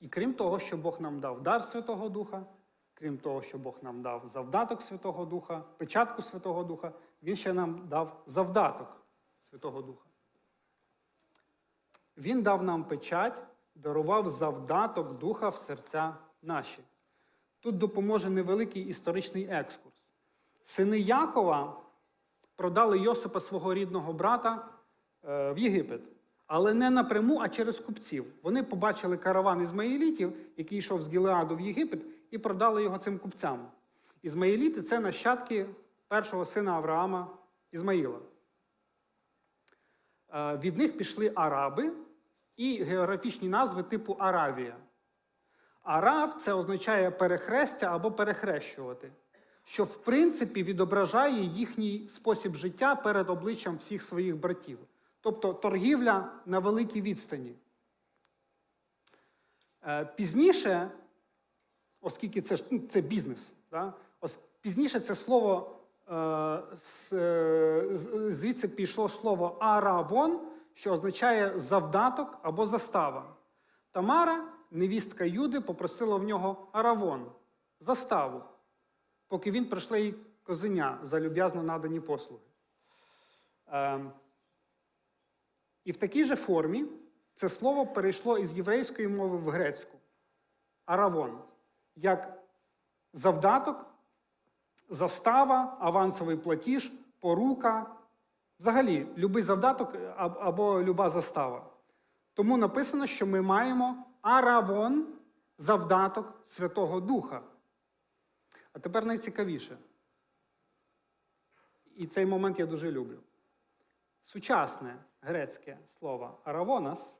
І крім того, що Бог нам дав дар Святого Духа, крім того, що Бог нам дав завдаток Святого Духа, печатку Святого Духа, Він ще нам дав завдаток Святого Духа. Він дав нам печать, дарував завдаток Духа в серця наші. Тут допоможе невеликий історичний екскурс. Сини Якова продали Йосипа свого рідного брата е, в Єгипет. Але не напряму, а через купців. Вони побачили караван ізмаїлітів, який йшов з Гілеаду в Єгипет, і продали його цим купцям. Ізмаїліти це нащадки першого сина Авраама Ізмаїла. Е, Від них пішли араби і географічні назви типу Аравія. Арав це означає перехрестя або перехрещувати, що в принципі відображає їхній спосіб життя перед обличчям всіх своїх братів. Тобто торгівля на великій відстані. Е, Пізніше, оскільки це, ну, це бізнес, да? пізніше це слово е, е, звідси пішло слово аравон, що означає завдаток або застава. Тамара, невістка Юди, попросила в нього аравон, заставу, поки він прийшли козеня за люб'язно надані послуги. І в такій же формі це слово перейшло із єврейської мови в грецьку аравон, як завдаток, застава, авансовий платіж, порука, взагалі любий завдаток або люба застава. Тому написано, що ми маємо аравон, завдаток Святого Духа. А тепер найцікавіше. І цей момент я дуже люблю. Сучасне грецьке слово аравонас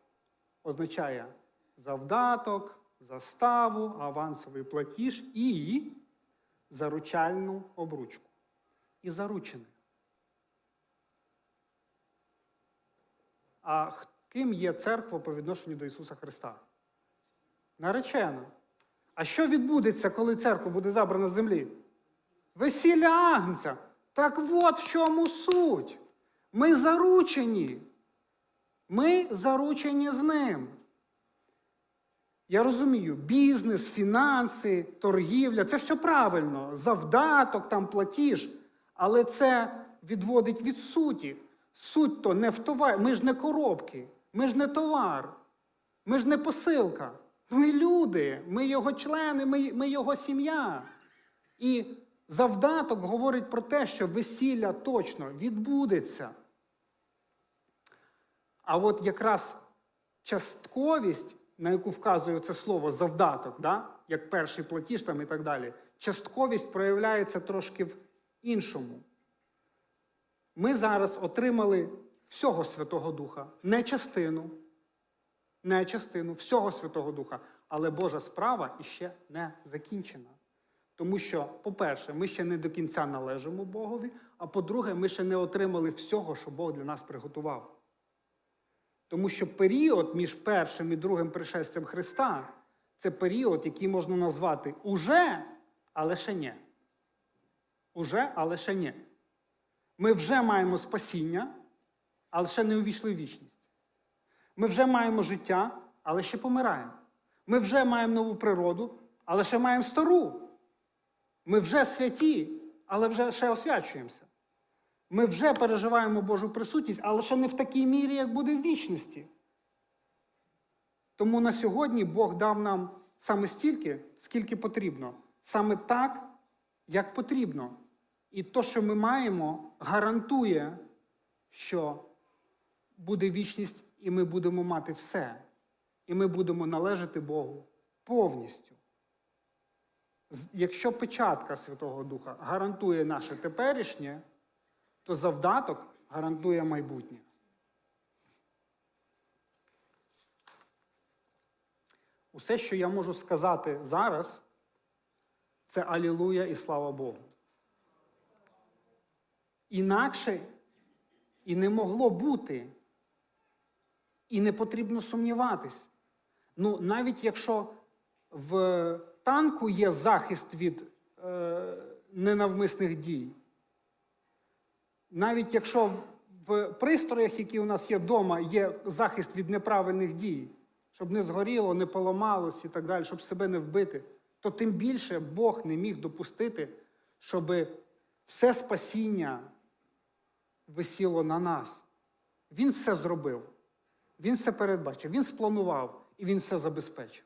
означає завдаток, заставу, авансовий платіж і заручальну обручку. І заручений. А ким є церква по відношенню до Ісуса Христа? Наречена. А що відбудеться, коли церква буде забрана з землі? Весілля Агнця. Так от в чому суть. Ми заручені. Ми заручені з ним. Я розумію, бізнес, фінанси, торгівля це все правильно, завдаток, там платіж. Але це відводить від суті. Суть то не в товарі. Ми ж не коробки, ми ж не товар, ми ж не посилка. Ми люди, ми його члени, ми, ми його сім'я. І завдаток говорить про те, що весілля точно відбудеться. А от якраз частковість, на яку вказує це слово завдаток, да? як перший платіж там і так далі, частковість проявляється трошки в іншому. Ми зараз отримали всього Святого Духа, не частину, не частину всього Святого Духа, але Божа справа іще не закінчена. Тому що, по-перше, ми ще не до кінця належимо Богові, а по-друге, ми ще не отримали всього, що Бог для нас приготував. Тому що період між першим і другим пришестям Христа це період, який можна назвати уже, але ще ні. Уже, але ще ні. Ми вже маємо спасіння, але ще не увійшли в вічність. Ми вже маємо життя, але ще помираємо. Ми вже маємо нову природу, але ще маємо стару. Ми вже святі, але вже ще освячуємося. Ми вже переживаємо Божу присутність, але ще не в такій мірі, як буде в вічності. Тому на сьогодні Бог дав нам саме стільки, скільки потрібно, саме так, як потрібно. І то, що ми маємо, гарантує, що буде вічність, і ми будемо мати все. І ми будемо належати Богу повністю. Якщо печатка Святого Духа гарантує наше теперішнє, то завдаток гарантує майбутнє. Усе, що я можу сказати зараз, це Алілуя і слава Богу. Інакше і не могло бути, і не потрібно сумніватись. Ну, навіть якщо в танку є захист від е, ненавмисних дій, навіть якщо в пристроях, які у нас є вдома, є захист від неправильних дій, щоб не згоріло, не поламалось і так далі, щоб себе не вбити, то тим більше Бог не міг допустити, щоб все спасіння висіло на нас. Він все зробив, він все передбачив, він спланував і він все забезпечив.